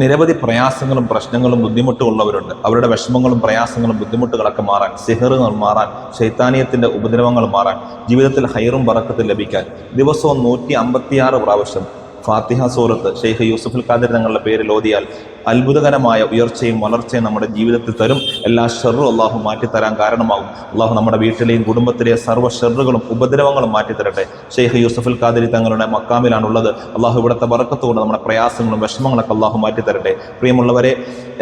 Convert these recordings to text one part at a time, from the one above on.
നിരവധി പ്രയാസങ്ങളും പ്രശ്നങ്ങളും ബുദ്ധിമുട്ടും ഉള്ളവരുണ്ട്. അവരുടെ വിഷമങ്ങളും പ്രയാസങ്ങളും ബുദ്ധിമുട്ടുകളൊക്കെ മാറാൻ സിഹറുകൾ മാറാൻ ശൈത്താനീയത്തിന്റെ ഉപദ്രവങ്ങൾ മാറാൻ ജീവിതത്തിൽ ഹൈറും പറക്കത്തിൽ ലഭിക്കാൻ ദിവസവും നൂറ്റി അമ്പത്തിയാറ് പ്രാവശ്യം ഫാത്തിഹ സൂറത്ത് ഷെയ്ഖ് യൂസുഫുൽ ഖാദിർ തങ്ങളുടെ പേരിൽ ഓതിയാൽ അത്ഭുതകരമായ ഉയർച്ചയും വളർച്ചയും നമ്മുടെ ജീവിതത്തിൽ തരും. എല്ലാ ഷെറും അള്ളാഹു മാറ്റിത്തരാൻ കാരണമാകും. അള്ളാഹു നമ്മുടെ വീട്ടിലെയും കുടുംബത്തിലെയും സർവ ഷെറുകളും ഉപദ്രവങ്ങളും മാറ്റിത്തരട്ടെ. ഷെയ്ഖ് യൂസുഫുൽ ഖാദിരി തങ്ങളുടെ മക്കാമിലാണുള്ളത്. അള്ളാഹു ഇവിടുത്തെ വറക്കത്തുകൊണ്ട് നമ്മുടെ പ്രയാസങ്ങളും വിഷമങ്ങളൊക്കെ അള്ളാഹു മാറ്റിത്തരട്ടെ. പ്രിയമുള്ളവരെ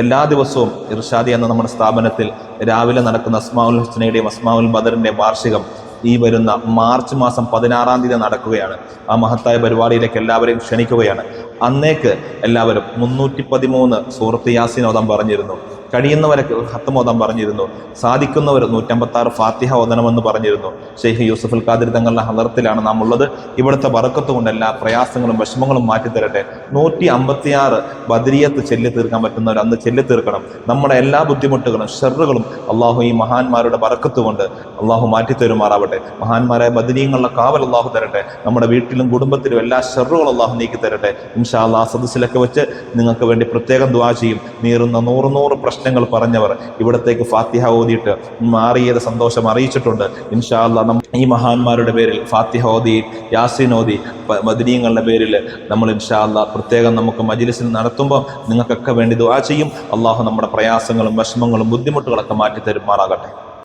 എല്ലാ ദിവസവും ഇർഷാദി എന്ന നമ്മുടെ സ്ഥാപനത്തിൽ രാവിലെ നടക്കുന്ന അസ്മാഉൽ ഹുസ്നയുടെയും അസ്മാഉൽ ബദറിന്റെയും വാർഷികം ഈ വരുന്ന മാർച്ച് മാസം പതിനാറാം തീയതി നടക്കുകയാണ്. ആ മഹത്തായ പരിപാടിയിലേക്ക് എല്ലാവരെയും ക്ഷണിക്കുകയാണ്. അന്നേക്ക് എല്ലാവരും മുന്നൂറ്റി പതിമൂന്ന് സൂറത്ത് യാസീൻ ഓതാൻ പറഞ്ഞിരുന്നു. കഴിയുന്നവരൊക്കെ ഹത്തം പറഞ്ഞിരുന്നു. സാധിക്കുന്നവർ നൂറ്റമ്പത്തി ആറ് ഫാത്തിഹ ഓതണമെന്ന് പറഞ്ഞിരുന്നു. ഷെയ്ഖ് യൂസഫുൽ ഖാദിർ തങ്ങളുടെ ഹലർത്തിലാണ് നാം ഉള്ളത് ഇവിടുത്തെ വറക്കത്ത് കൊണ്ട് എല്ലാ പ്രയാസങ്ങളും വിഷമങ്ങളും മാറ്റിത്തരട്ടെ. നൂറ്റി അമ്പത്തിയാറ് ബദരിയത്ത് ചെല്ലി തീർക്കാൻ പറ്റുന്നവർ അന്ന് ചെല്ലി തീർക്കണം നമ്മുടെ എല്ലാ ബുദ്ധിമുട്ടുകളും ഷെറുകളും അള്ളാഹു ഈ മഹാന്മാരുടെ വറക്കത്ത് കൊണ്ട് അള്ളാഹു മാറ്റിത്തരുമാറാവട്ടെ. മഹാന്മാരായ ബദരീങ്ങളുടെ കാവൽ അള്ളാഹു തരട്ടെ. നമ്മുടെ വീട്ടിലും കുടുംബത്തിലും എല്ലാ ഷെറുകളും അള്ളാഹു നീക്കി തരട്ടെ. ഇൻഷാ അള്ളാഹ് സദസ്സിലൊക്കെ വെച്ച് നിങ്ങൾക്ക് വേണ്ടി പ്രത്യേകം ദ്വാ ചെയ്യും. നീറുന്ന നൂറ് നൂറ് പ്രശ്നങ്ങൾ പറഞ്ഞവർ ഇവിടത്തേക്ക് ഫാത്തിഹ ഓതിയിട്ട് മാറിയത് സന്തോഷം അറിയിച്ചിട്ടുണ്ട്. ഇൻഷാല്ല നം- ഈ മഹാന്മാരുടെ പേരിൽ ഫാത്തിഹ ഓതി യാസിൻ ഓതി മദനീയങ്ങളുടെ പേരിൽ നമ്മൾ ഇൻഷാല്ല പ്രത്യേകം നമുക്ക് മജിലിസിൽ നടത്തുമ്പോൾ നിങ്ങൾക്കൊക്കെ വേണ്ടി ദുവാ ചെയ്യും. അള്ളാഹു നമ്മുടെ പ്രയാസങ്ങളും വിഷമങ്ങളും ബുദ്ധിമുട്ടുകളൊക്കെ മാറ്റി തരുമാറാകട്ടെ